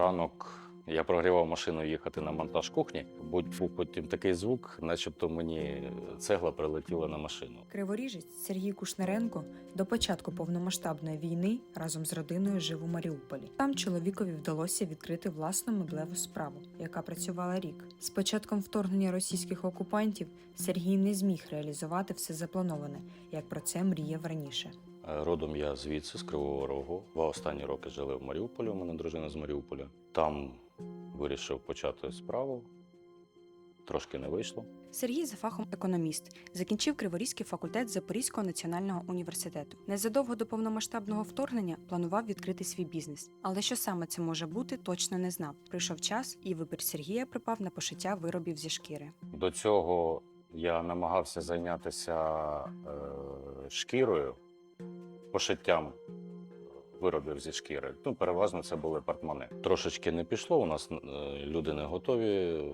Ранок я прогрівав машину їхати на монтаж кухні. Будь був потім такий звук, начебто мені цегла прилетіла на машину. Криворіжець Сергій Кушнеренко до початку повномасштабної війни разом з родиною жив у Маріуполі. Там чоловікові вдалося відкрити власну меблеву справу, яка працювала рік. З початком вторгнення російських окупантів Сергій не зміг реалізувати все заплановане, як про це мріяв раніше. Родом я звідси, з Кривого Рогу. Два останні роки жили в Маріуполі. У мене дружина з Маріуполя. Там вирішив почати справу. Трошки не вийшло. Сергій за фахом економіст закінчив Криворізький факультет Запорізького національного університету. Незадовго до повномасштабного вторгнення планував відкрити свій бізнес, але що саме це може бути, точно не знав. Прийшов час, і вибір Сергія припав на пошиття виробів зі шкіри. До цього я намагався зайнятися е, шкірою, пошиттям виробів зі шкіри. Ну, переважно це були портмоне. Трошечки не пішло. У нас е, люди не готові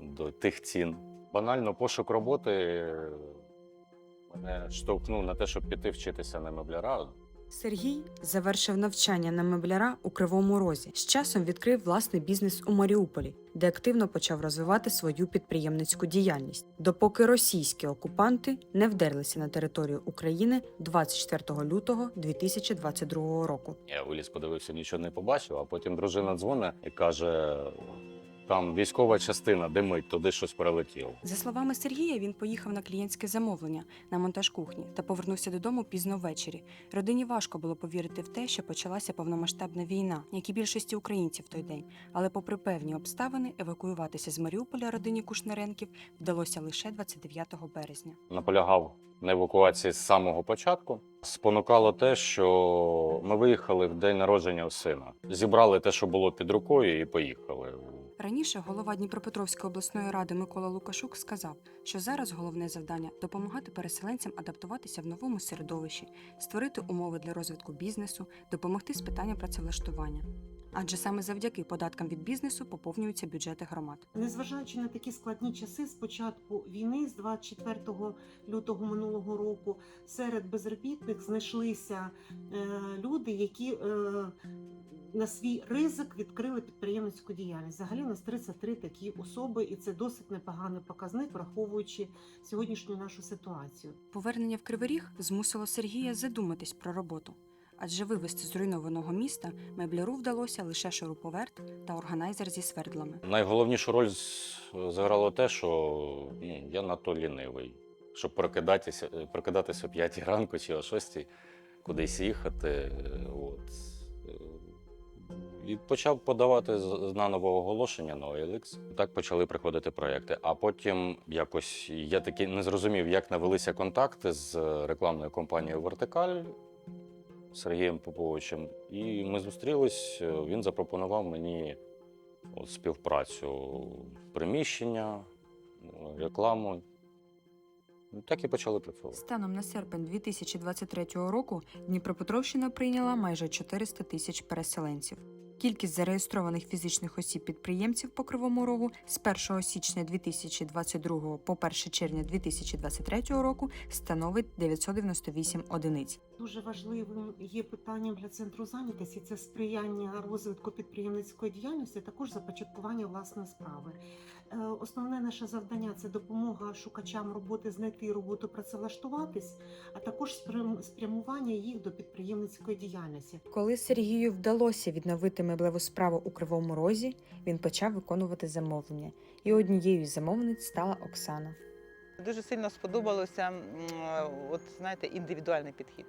до тих цін. Банально пошук роботи е, мене штовхнув на те, щоб піти вчитися на мебляра. Сергій завершив навчання на мебляра у Кривому Розі. З часом відкрив власний бізнес у Маріуполі, де активно почав розвивати свою підприємницьку діяльність, допоки російські окупанти не вдерлися на територію України 24 лютого 2022 року. Я виліз, подивився, нічого не побачив, а потім дружина дзвонить і каже: там військова частина, димить, туди щось прилетіло. За словами Сергія, він поїхав на клієнтське замовлення на монтаж кухні та повернувся додому пізно ввечері. Родині важко було повірити в те, що почалася повномасштабна війна, як і більшості українців в той день. Але, попри певні обставини, евакуюватися з Маріуполя родині Кушнеренків вдалося лише 29 березня. Наполягав на евакуації з самого початку. Спонукало те, що ми виїхали в день народження у сина. Зібрали те, що було під рукою, і поїхали. Раніше голова Дніпропетровської обласної ради Микола Лукашук сказав, що зараз головне завдання допомагати переселенцям адаптуватися в новому середовищі, створити умови для розвитку бізнесу, допомогти з питання працевлаштування. Адже саме завдяки податкам від бізнесу поповнюються бюджети громад. Незважаючи на такі складні часи, з початку війни, з 24 лютого минулого року, серед безробітних знайшлися е, люди, які е, на свій ризик відкрили підприємницьку діяльність. Взагалі у нас 33 такі особи, і це досить непоганий показник, враховуючи сьогоднішню нашу ситуацію. Повернення в Кривий Ріг змусило Сергія задуматись про роботу. Адже вивезти зруйнованого міста мебляру вдалося лише шуруповерт та органайзер зі свердлами. Найголовнішу роль зіграло те, що ну, я надто лінивий, щоб прокидатися, прокидатися о 5 ранку чи о 6 кудись їхати. От. І почав подавати наново оголошення на OLX. Так почали приходити проекти. А потім якось я таки не зрозумів, як навелися контакти з рекламною компанією Вертикаль Сергієм Поповичем. І ми зустрілись. е, Він запропонував мені от, співпрацю приміщення, рекламу. Ну, Так і почали працювати. Станом на серпень 2023 року Дніпропетровщина прийняла майже 400 тисяч переселенців. Кількість зареєстрованих фізичних осіб-підприємців по Кривому Рогу з 1 січня 2022 по 1 червня 2023 року становить 998 одиниць. Дуже важливим є питанням для центру зайнятості це сприяння розвитку підприємницької діяльності, а також започаткування власної справи. Е, Основне наше завдання це допомога шукачам роботи знайти роботу, працевлаштуватись, а також спрямування їх до підприємницької діяльності. Коли Сергію вдалося відновити меблеву справу у Кривому Розі, він почав виконувати замовлення, і однією з замовниць стала Оксана. Дуже сильно сподобалося от знаєте, індивідуальний підхід.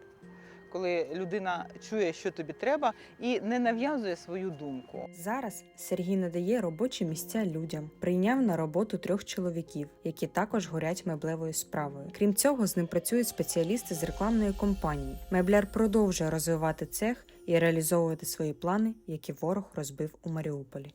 Коли людина чує, що тобі треба, і не нав'язує свою думку. Зараз Сергій надає робочі місця людям, прийняв на роботу трьох чоловіків, які також горять меблевою справою. Крім цього, з ним працюють спеціалісти з рекламної компанії. Мебляр продовжує розвивати цех і реалізовувати свої плани, які ворог розбив у Маріуполі.